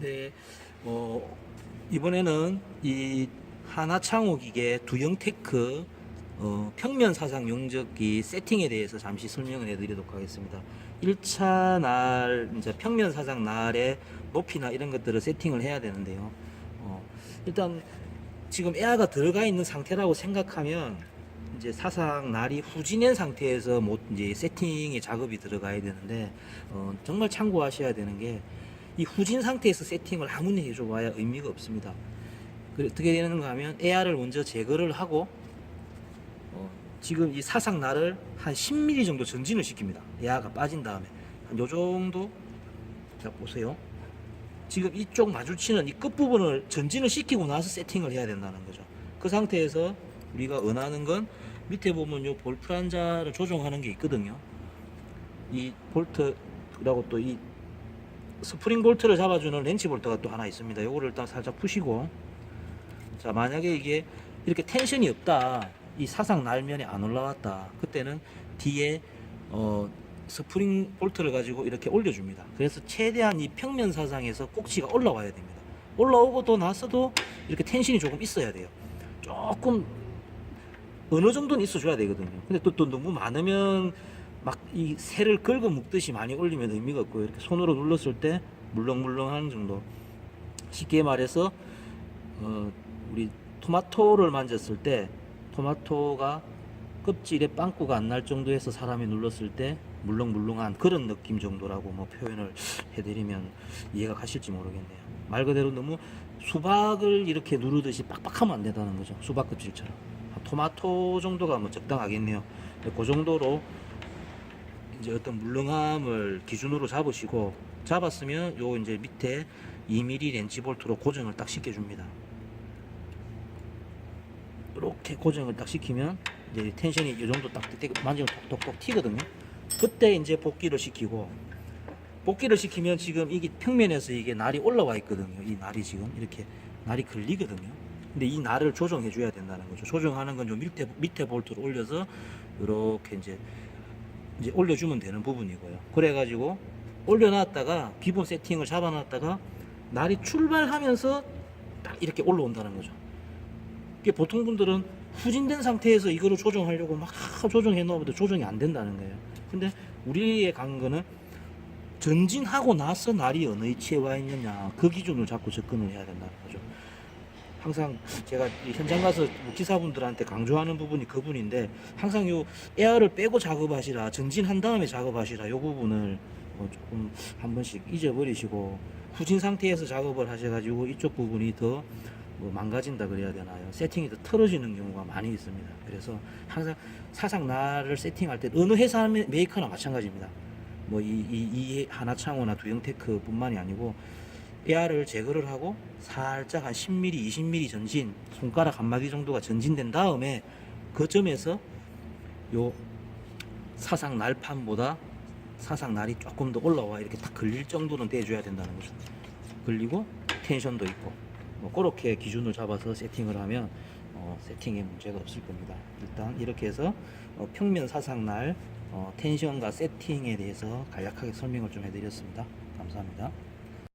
네, 어, 이번에는 이 하나창호 기계 두형 테크 어, 평면 사상 용접기 세팅에 대해서 잠시 설명을 해드리도록 하겠습니다. 1차 날, 이제 평면 사상 날의 높이나 이런 것들을 세팅을 해야 되는데요. 어, 일단 지금 에어가 들어가 있는 상태라고 생각하면 이제 사상 날이 후진한 상태에서 못 이제 세팅의 작업이 들어가야 되는데 어, 정말 참고하셔야 되는 게 이 후진 상태에서 세팅을 아무리 해줘봐야 의미가 없습니다. 그 어떻게 되는가 하면 에어를 먼저 제거를 하고 어, 지금 이 사상 날을 한 10mm 정도 전진을 시킵니다. 에어가 빠진 다음에 한 요 정도 자 보세요. 지금 이쪽 마주치는 이 끝부분을 전진을 시키고 나서 세팅을 해야 된다는 거죠. 그 상태에서 우리가 원하는 건 밑에 보면 요 볼트 한자를 조정하는 게 있거든요. 이 볼트라고 또이 스프링 볼트를 잡아주는 렌치 볼트가 또 하나 있습니다. 요거를 일단 살짝 푸시고 자 만약에 이게 이렇게 텐션이 없다 이 사상 날면에 안 올라왔다 그때는 뒤에 어 스프링 볼트를 가지고 이렇게 올려줍니다. 그래서 최대한 이 평면 사상에서 꼭지가 올라와야 됩니다. 올라오고 또 나서도 이렇게 텐션이 조금 있어야 돼요. 조금 어느 정도는 있어줘야 되거든요. 근데 또, 또 너무 많으면 막 이 새를 긁어 묶듯이 많이 올리면 의미가 없고요. 이렇게 손으로 눌렀을 때 물렁물렁 하는 정도. 쉽게 말해서 어, 우리 토마토를 만졌을 때 토마토가 껍질에 빵꾸가 안 날 정도에서 사람이 눌렀을 때 물렁물렁한 그런 느낌 정도라고 뭐 표현을 해드리면 이해가 가실지 모르겠네요. 말 그대로 너무 수박을 이렇게 누르듯이 빡빡하면 안 된다는 거죠. 수박 껍질처럼. 한 토마토 정도가 뭐 적당하겠네요. 그 정도로 이제 어떤 물렁함을 기준으로 잡으시고 잡았으면 요 이제 밑에 2mm 렌치 볼트로 고정을 딱 시켜줍니다. 이렇게 고정을 딱 시키면 이제 텐션이 이 정도 딱 떼- 만지면 톡톡톡 튀거든요. 그때 이제 복귀를 시키고 복귀를 시키면 지금 이게 평면에서 이게 날이 올라와 있거든요. 이 날이 지금 이렇게 날이 걸리거든요. 근데 이 날을 조정해 줘야 된다는 거죠. 조정하는 건요 밑에 밑에 볼트를 올려서 이렇게 이제 이제 올려주면 되는 부분이고요. 그래가지고 올려놨다가 기본 세팅을 잡아놨다가 날이 출발하면서 딱 이렇게 올라온다는 거죠. 이게 보통 분들은 후진된 상태에서 이거를 조정하려고 막 조정해 놓아도 조정이 안 된다는 거예요. 근데 우리의 강거는 전진하고 나서 날이 어느 위치에 와 있느냐 그 기준을 잡고 접근을 해야 된다는 거죠. 항상 제가 이 현장 가서 뭐 기사분들한테 강조하는 부분이 그 부분인데 항상 요 에어를 빼고 작업하시라 전진한 다음에 작업하시라 요 부분을 어 조금 한 번씩 잊어버리시고 후진 상태에서 작업을 하셔가지고 이쪽 부분이 더 뭐 망가진다 그래야 되나요? 세팅이 더 틀어지는 경우가 많이 있습니다. 그래서 항상 사상 날을 세팅할 때 어느 회사 메이커나 마찬가지입니다. 뭐 이이이 하나창호나 두영테크뿐만이 아니고 에어를 제거를 하고 살짝 한 10mm, 20mm 전진, 손가락 한 마디 정도가 전진된 다음에 그 점에서 요 사상 날판보다 사상 날이 조금 더 올라와 이렇게 딱 걸릴 정도는 돼줘야 된다는 거죠. 걸리고 텐션도 있고 뭐 그렇게 기준을 잡아서 세팅을 하면 어, 세팅에 문제가 없을 겁니다. 일단 이렇게 해서 어, 평면 사상 날 어, 텐션과 세팅에 대해서 간략하게 설명을 좀 해드렸습니다. 감사합니다.